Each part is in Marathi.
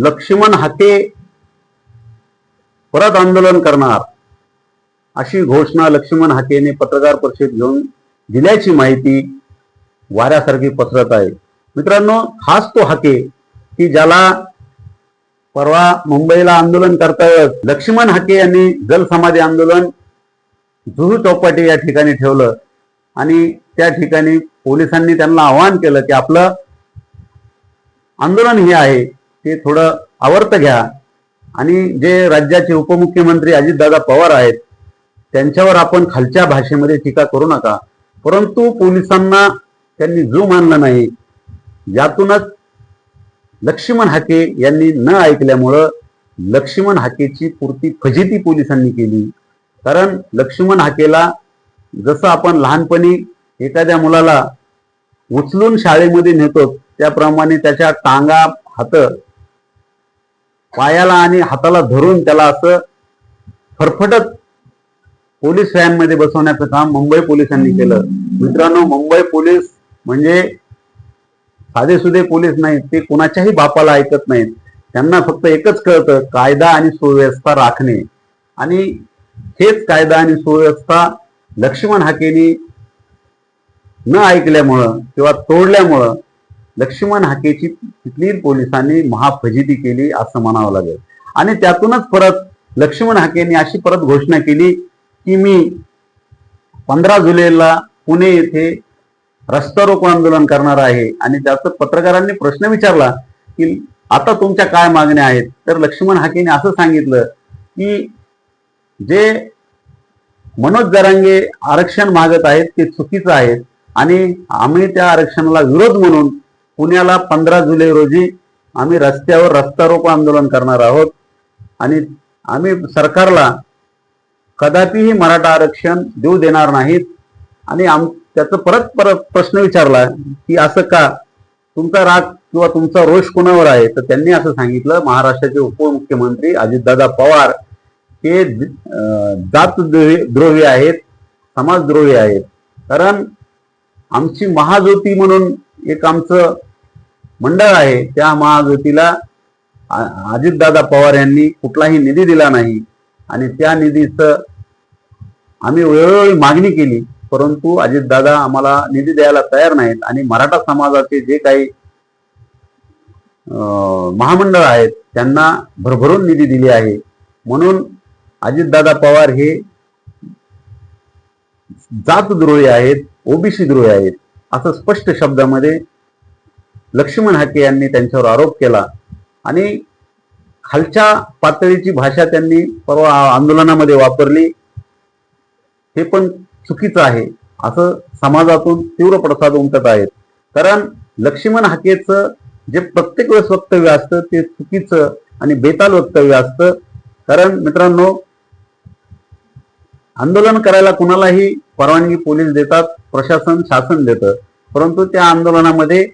लक्ष्मण हाके परत आंदोलन करणार अशी घोषणा लक्ष्मण हाकेने पत्रकार परिषद घेऊन दिल्याची माहिती वाऱ्यासारखी पसरत आहे. मित्रांनो हाच तो हाके की ज्याला परवा मुंबईला आंदोलन करतायत. लक्ष्मण हाके यांनी जलसमाधी आंदोलन जुहू चौपाटी या ठिकाणी ठेवलं आणि त्या ठिकाणी पोलिसांनी त्यांना आवाहन केलं की आपलं आंदोलन हे आहे. ते थोडं आवर्त घ्या. आणि जे राज्याचे उपमुख्यमंत्री अजितदादा पवार आहेत त्यांच्यावर आपण खालच्या भाषेमध्ये टीका करू नका. परंतु पोलिसांना त्यांनी जो मानला नाही. यातूनच लक्ष्मण हाके यांनी न ऐकल्यामुळं लक्ष्मण हाकेची पूर्ती फजिती पोलिसांनी केली. कारण लक्ष्मण हाकेला जसं आपण लहानपणी एखाद्या मुलाला उचलून शाळेमध्ये नेतो त्याप्रमाणे त्याच्या टांगा हात पायाला आणि हाताला धरून त्याला असं फरफटत पोलीस व्हॅनमध्ये बसवण्याचं काम मुंबई पोलिसांनी केलं. मित्रांनो मुंबई पोलीस म्हणजे साधेसुधे पोलीस नाहीत ते कुणाच्याही बापाला ऐकत नाहीत. त्यांना फक्त एकच कळतं कायदा आणि सुव्यवस्था राखणे. आणि हेच कायदा आणि सुव्यवस्था लक्ष्मण हाकेनी न ऐकल्यामुळं किंवा तोडल्यामुळं लक्ष्मण हाकेची तिथली पोलिसांनी महाफजिती केली असं म्हणावं लागेल. आणि त्यातूनच परत लक्ष्मण हाकेने अशी परत घोषणा केली की मी पंधरा जुलैला पुणे येथे रस्ता रोको आंदोलन करणार आहे. आणि त्याचं पत्रकारांनी प्रश्न विचारला की आता तुमच्या काय मागण्या आहेत? तर लक्ष्मण हाकेने असं सांगितलं की जे मनोज जरांगे आरक्षण मागत आहेत ते चुकीचं आहे आणि आम्ही त्या आरक्षणाला विरोध म्हणून पुण्याला पंधरा जुलै रोजी आम्ही रस्त्यावर रस्ता रोको आंदोलन करणार आहोत. आणि आम्ही सरकारला कदापिही मराठा आरक्षण देऊ देणार नाहीत. आणि आम त्याचं परत परत प्रश्न विचारला की असं का? तुमचा राग किंवा तुमचा रोष कोणावर आहे? तर त्यांनी असं सांगितलं महाराष्ट्राचे उपमुख्यमंत्री अजितदादा पवार हे जात द्रोही आहेत समाजद्रोही आहेत. कारण आमची महाज्योती म्हणून एक आमचं मंडळ आहे त्या महायुतीला अजितदादा पवार यांनी कुठलाही निधी दिला नाही. आणि त्या निधीचं आम्ही वेळोवेळी मागणी केली परंतु अजितदादा आम्हाला निधी द्यायला तयार नाहीत. आणि मराठा समाजाचे जे काही अं, महामंडळ आहेत त्यांना भरभरून निधी दिली आहे. म्हणून अजितदादा पवार हे जातद्रोही आहेत ओबीसी द्रोही आहेत असं स्पष्ट शब्दामध्ये लक्ष्मण हाके यांनी त्यांच्यावर आरोप केला. आणि खालच्या पातळीची भाषा त्यांनी परवा आंदोलनामध्ये वापरली. हे पण चुकीचं आहे. असं समाजातून तीव्र प्रसाद उमटत आहेत. कारण लक्ष्मण हाकेचं जे प्रत्येक वेळेस वक्तव्य असतं ते चुकीचं आणि बेताल वक्तव्य असतं. कारण मित्रांनो आंदोलन करायला कुणालाही परवानगी पोलीस देतात प्रशासन शासन देतं. परंतु त्या आंदोलनामध्ये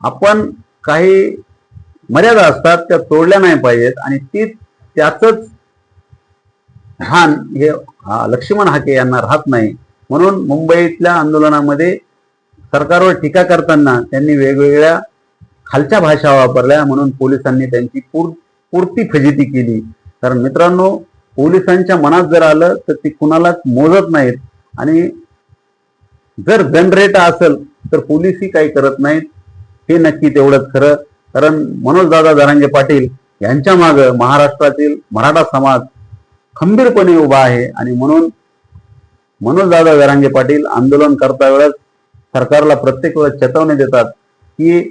आपण काही मर्यादा असतात त्या तोडल्या नाही पाहिजेत आणि ती त्याचंच भान हे लक्ष्मण हाके यांना राहत नाही. म्हणून मुंबईतल्या आंदोलनामध्ये सरकारवर टीका करताना त्यांनी वेगवेगळ्या खालच्या भाषा वापरल्या म्हणून पोलिसांनी त्यांची पूर पुरती फजिती केली. कारण मित्रांनो पोलिसांच्या मनात जर आलं तर ती कुणालाच मोजत नाहीत. आणि जर जनरेट असेल तर पोलिसही काही करत नाहीत. हे नक्की तेवढंच खरं. कारण मनोजदादा धनंजय पाटील यांच्या मागं महाराष्ट्रातील मराठा समाज खंबीरपणे उभा आहे. आणि म्हणून मनोजदादा जरांगे पाटील आंदोलन करता वेळेस सरकारला प्रत्येक वेळेस चेतावणी देतात की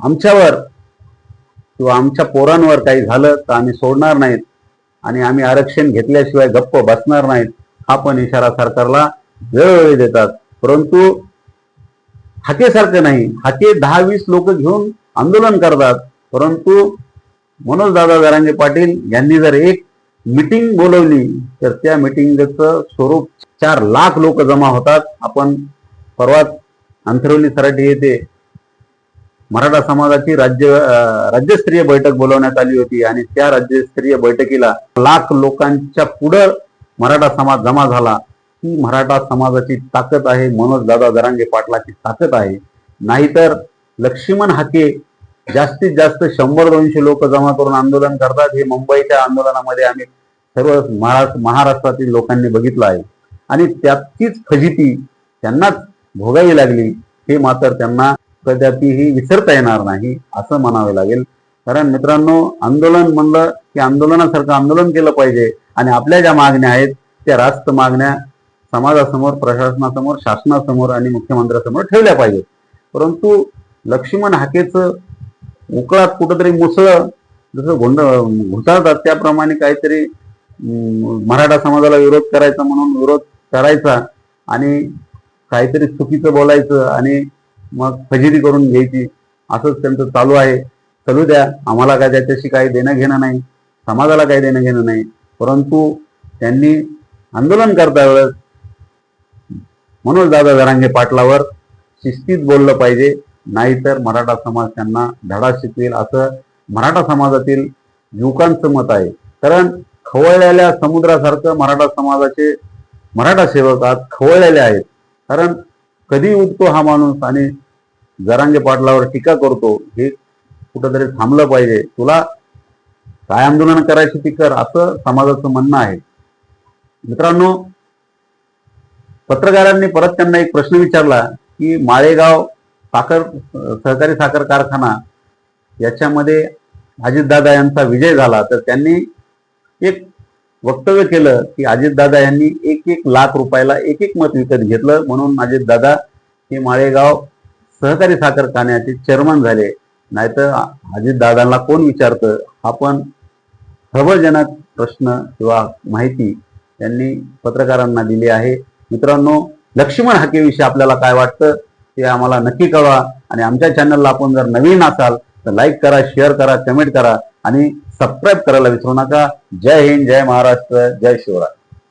आमच्यावर किंवा आमच्या पोरांवर काही झालं तर आम्ही सोडणार नाहीत. आणि आम्ही आरक्षण घेतल्याशिवाय गप्प बसणार नाहीत. हा पण इशारा सरकारला वेळोवेळी देतात. परंतु हाकेसारखं नाही. हाके दहा वीस लोक घेऊन आंदोलन करतात. परंतु मनोज दादा जरांगे पाटील यांनी जर एक मिटिंग बोलवली तर त्या मिटिंगचं स्वरूप चार लाख लोक जमा होतात. आपण परवाच अंथरवली सराठी येथे मराठा समाजाची राज्य राज्यस्तरीय बैठक बोलवण्यात आली होती आणि त्या राज्यस्तरीय बैठकीला लाख लोकांच्या पुढं मराठा समाज जमा झाला. ही मराठा समाजाची ताकद आहे मनोज दादा दरांगे पाटलाची ताकद आहे. नाहीतर लक्ष्मण हाके जास्तीत जास्त शंभर दोनशे लोक जमा करून आंदोलन करतात. हे मुंबईच्या आंदोलनामध्ये आम्ही सर्व महाराष्ट्र महाराष्ट्रातील लोकांनी बघितलं आहे. आणि त्याचीच फजिती त्यांनाच भोगावी लागली. हे मात्र त्यांना कदापिही विसरता येणार नाही असं म्हणावे लागेल. कारण मित्रांनो आंदोलन म्हणलं की आंदोलनासारखं आंदोलन केलं पाहिजे. आणि आपल्या ज्या मागण्या आहेत त्या रास्त मागण्या समाजासमोर प्रशासनासमोर शासनासमोर आणि मुख्यमंत्र्यासमोर ठेवल्या पाहिजेत. परंतु लक्ष्मण हाकेचं उकळात कुठंतरी मुसळ जसं गोंड घुसाळतात त्याप्रमाणे काहीतरी मराठा समाजाला विरोध करायचा म्हणून विरोध करायचा आणि काहीतरी चुकीचं बोलायचं आणि मग फजिती करून घ्यायची असंच त्यांचं चालू आहे. चालू द्या आम्हाला काय त्याच्याशी काही देणं घेणं नाही समाजाला काही देणं घेणं नाही. परंतु त्यांनी आंदोलन करता वेळेस म्हणून दादा जरांगे पाटलावर शिस्तीत बोललं पाहिजे. नाहीतर मराठा समाज त्यांना धडा शिकवेल असं मराठा समाजातील युवकांचं मत आहे. कारण खवळलेल्या समुद्रासारखं मराठा समाजाचे मराठा सेवक आज खवळलेले आहेत. कारण कधी उठतो हा माणूस आणि जरांगे पाटलावर टीका करतो हे कुठंतरी थांबलं पाहिजे. तुला काय आंदोलन करायची ती कर असं समाजाचं म्हणणं आहे. मित्रांनो पत्रकारांनी परत त्यांना एक प्रश्न विचारला की माळेगाव साखर सहकारी साखर कारखाना याच्यामध्ये अजितदादा यांचा विजय झाला तर त्यांनी एक वक्तव्य केलं की अजितदादा यांनी एक एक लाख रुपयाला एक एक मत विकत घेतलं म्हणून अजितदादा हे माळेगाव सहकारी साखर कारखान्याचे चेअरमन झाले. नाहीतर अजितदादांना कोण विचारतं? हा पण खबरजनक प्रश्न किंवा माहिती त्यांनी पत्रकारांना दिली आहे. मित्रांनो लक्ष्मण हाकेविषयी आपल्याला काय वाटतं ते आम्हाला नक्की कळवा. आणि आमच्या चॅनलला आपण जर नवीन असाल तर लाईक करा शेअर करा कमेंट करा आणि सबस्क्राईब करायला विसरू नका. जय हिंद जय महाराष्ट्र जय शिवराय.